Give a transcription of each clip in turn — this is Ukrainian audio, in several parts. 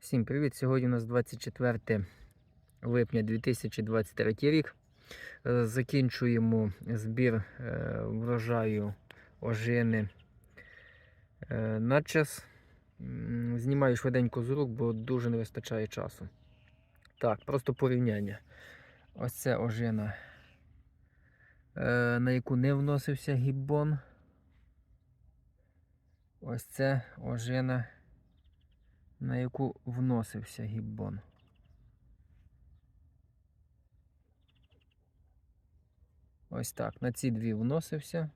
Всім привіт! Сьогодні у нас 24 липня 2023 рік. Е, Закінчуємо збір е, врожаю ожини е, на час. Знімаю швиденько з рук, бо дуже не вистачає часу. Так, просто порівняння. Ось це ожина, на яку не вносився гіббон. Ось це ожина на яку вносився гіббон. Ось так. На ці дві вносився.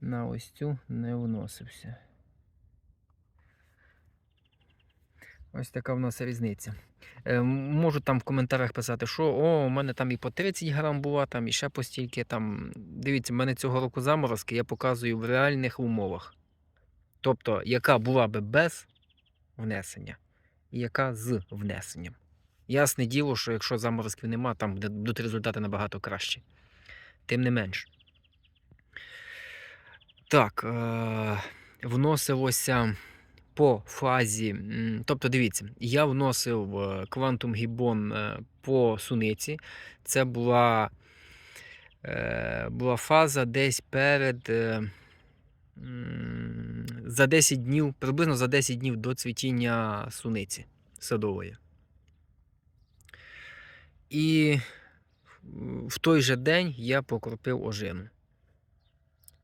На ось цю не вносився. Ось така в нас різниця. Е, можу там в коментарях писати, що о, у мене там і по 30 грам була, там і ще по. Там. Дивіться, в мене цього року заморозки я показую в реальних умовах. Тобто, яка була би без внесення, і яка з внесенням. Ясне діло, що якщо заморозків нема, там будуть результати набагато кращі. Тим не менш. Так, е- вносилося по фазі. Тобто, дивіться, я вносив е, Quantum Gibbon е, по суниці. Це була, була фаза десь перед. За 10 днів, приблизно за 10 днів до цвітіння суниці садової. І в той же день я покропив ожину.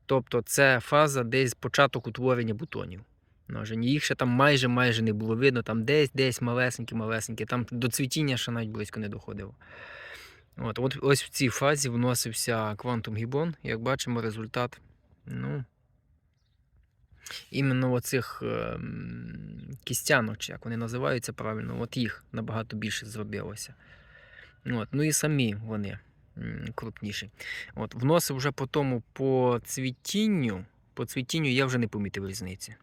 Тобто це фаза десь початок утворення бутонів. На ожині. Їх ще там майже майже не було видно, там десь десь малесенькі, малесенькі, там до цвітіння ще навіть близько не доходило. От, от ось в цій фазі вносився Quantum Gibbon. Як бачимо, результат. Ну, іменно оцих ем, кістянок, чи як вони називаються правильно, от їх набагато більше зробилося. От, ну і самі вони крупніші. От, вносив вже по тому по цвітінню, по цвітінню я вже не помітив різниці.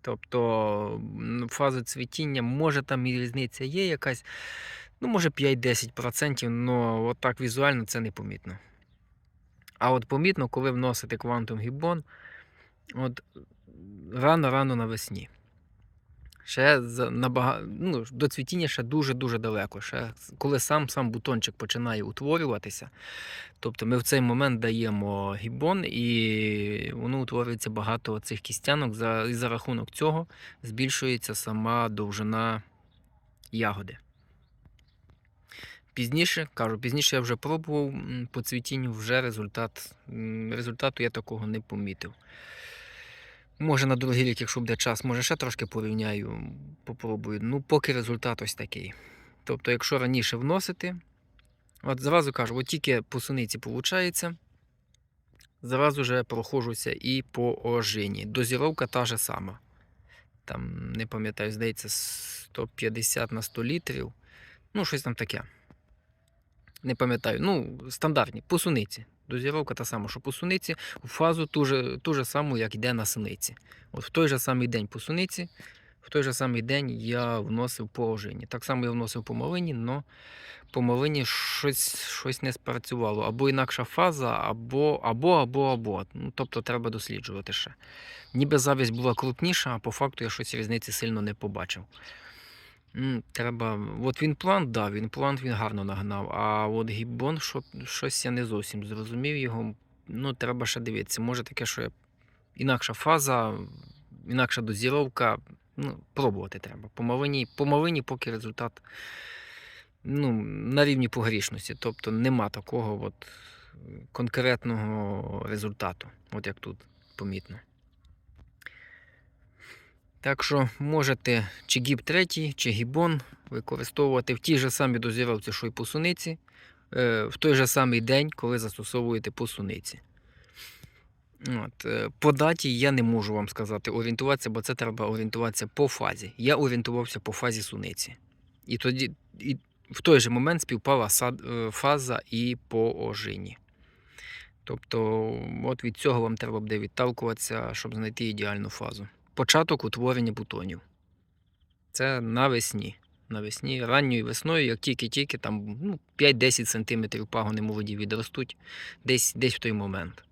Тобто фаза цвітіння, може там і різниця є якась, ну, може 5-10%, але от так візуально це не помітно. А от помітно, коли вносите Quantum Gibbon, от рано-рано навесні. Ще набага... ну, до цвітіння ще дуже-дуже далеко. Ще коли сам сам бутончик починає утворюватися, тобто ми в цей момент даємо гібон, і воно утворюється багато цих кістянок, за, і за рахунок цього збільшується сама довжина ягоди. Пізніше, кажу, пізніше я вже пробував по цвітінню, вже результат, результату я такого не помітив. Може на другий рік, якщо буде час, може ще трошки порівняю, попробую. Ну, поки результат ось такий. Тобто, якщо раніше вносити, от зразу кажу, от тільки по суниці виходить, зразу же проходжуся і по ожині. Дозіровка та ж сама. Там, не пам'ятаю, здається, 150 на 100 літрів. Ну, щось там таке. Не пам'ятаю. Ну, стандартні, по суниці. Дозіровка та сама, що по суниці, в фазу ту же, ту же саму, як йде на суниці. От в той же самий день по суниці, в той же самий день я вносив по ожині. Так само я вносив по малині, але по малині щось, щось не спрацювало. Або інакша фаза, або, або, або, або. Ну, тобто треба досліджувати ще. Ніби завість була крупніша, а по факту я щось різниці сильно не побачив. Треба. От він план дав, він план він гарно нагнав. А от гіббон, що, щось я не зовсім зрозумів його. Ну, треба ще дивитися. Може таке, що я... інакша фаза, інакша дозіровка. Ну, пробувати треба. По малині, по малині поки результат ну, на рівні погрішності. Тобто нема такого от конкретного результату, от як тут помітно. Так що можете чи гіб третій, чи гібон використовувати в тій же самій дозіровці, що й по суниці, е, в той же самий день, коли застосовуєте по суниці. От. е, По даті я не можу вам сказати орієнтуватися, бо це треба орієнтуватися по фазі. Я орієнтувався по фазі суниці. І тоді і в той же момент співпала е, фаза і по ожині. Тобто, от від цього вам треба буде відталкуватися, щоб знайти ідеальну фазу. Початок утворення бутонів. Це навесні. Навесні, ранньою весною, як тільки-тільки там ну, 5-10 см пагони молоді відростуть, десь, десь в той момент.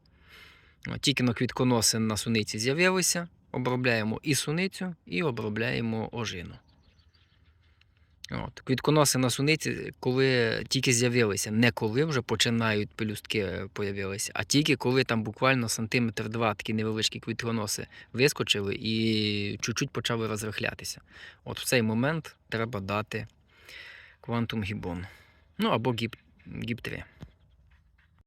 Тільки на квітконоси на суниці з'явилися, обробляємо і суницю, і обробляємо ожину. От. Квітконоси на суниці, коли тільки з'явилися, не коли вже починають пелюстки появилися, а тільки коли там буквально сантиметр два такі невеличкі квітконоси вискочили і чуть-чуть почали розрихлятися. От в цей момент треба дати квантум гібон. Ну або гіп, гіп 3.